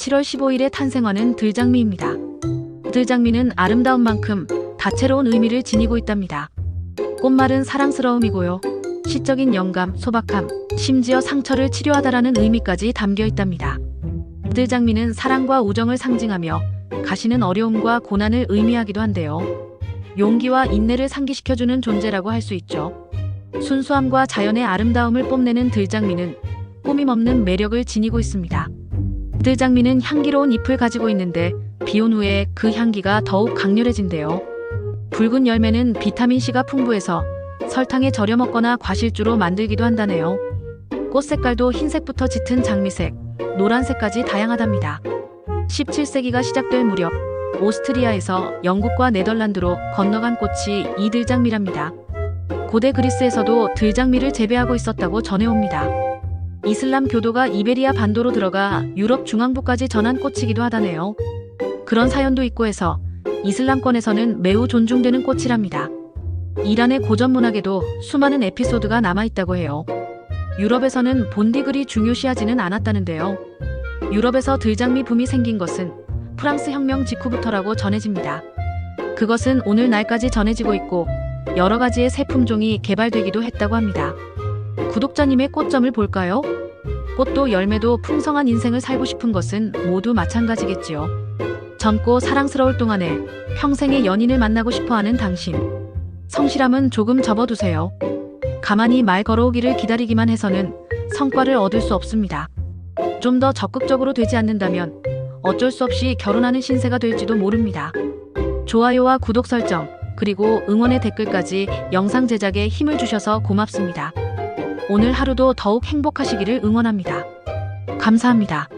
7월 15일에 탄생하는 들장미입니다. 들장미는 아름다운 만큼 다채로운 의미를 지니고 있답니다. 꽃말은 사랑스러움이고요. 시적인 영감, 소박함, 심지어 상처를 치료하다라는 의미까지 담겨 있답니다. 들장미는 사랑과 우정을 상징하며 가시는 어려움과 고난을 의미하기도 한데요. 용기와 인내를 상기시켜주는 존재라고 할 수 있죠. 순수함과 자연의 아름다움을 뽐내는 들장미는 꾸밈 없는 매력을 지니고 있습니다. 들장미는 향기로운 잎을 가지고 있는데 비온 후에 그 향기가 더욱 강렬해진대요. 붉은 열매는 비타민C가 풍부해서 설탕에 절여 먹거나 과실주로 만들기도 한다네요. 꽃 색깔도 흰색부터 짙은 장미색, 노란색까지 다양하답니다. 17세기가 시작될 무렵 오스트리아에서 영국과 네덜란드로 건너간 꽃이 이 들장미랍니다. 고대 그리스에서도 들장미를 재배하고 있었다고 전해옵니다. 이슬람 교도가 이베리아 반도로 들어가 유럽 중앙부까지 전한 꽃이기도 하다네요. 그런 사연도 있고 해서 이슬람권에서는 매우 존중되는 꽃이랍니다. 이란의 고전 문학에도 수많은 에피소드가 남아있다고 해요. 유럽에서는 본디글이 중요시하지는 않았다는데요. 유럽에서 들장미 붐이 생긴 것은 프랑스 혁명 직후부터라고 전해집니다. 그것은 오늘날까지 전해지고 있고 여러 가지의 새 품종이 개발되기도 했다고 합니다. 구독자님의 꽃점을 볼까요? 꽃도 열매도 풍성한 인생을 살고 싶은 것은 모두 마찬가지겠지요. 젊고 사랑스러울 동안에 평생의 연인을 만나고 싶어 하는 당신. 성실함은 조금 접어두세요. 가만히 말 걸어오기를 기다리기만 해서는 성과를 얻을 수 없습니다. 좀 더 적극적으로 되지 않는다면 어쩔 수 없이 결혼하는 신세가 될지도 모릅니다. 좋아요와 구독 설정, 그리고 응원의 댓글까지 영상 제작에 힘을 주셔서 고맙습니다. 오늘 하루도 더욱 행복하시기를 응원합니다. 감사합니다.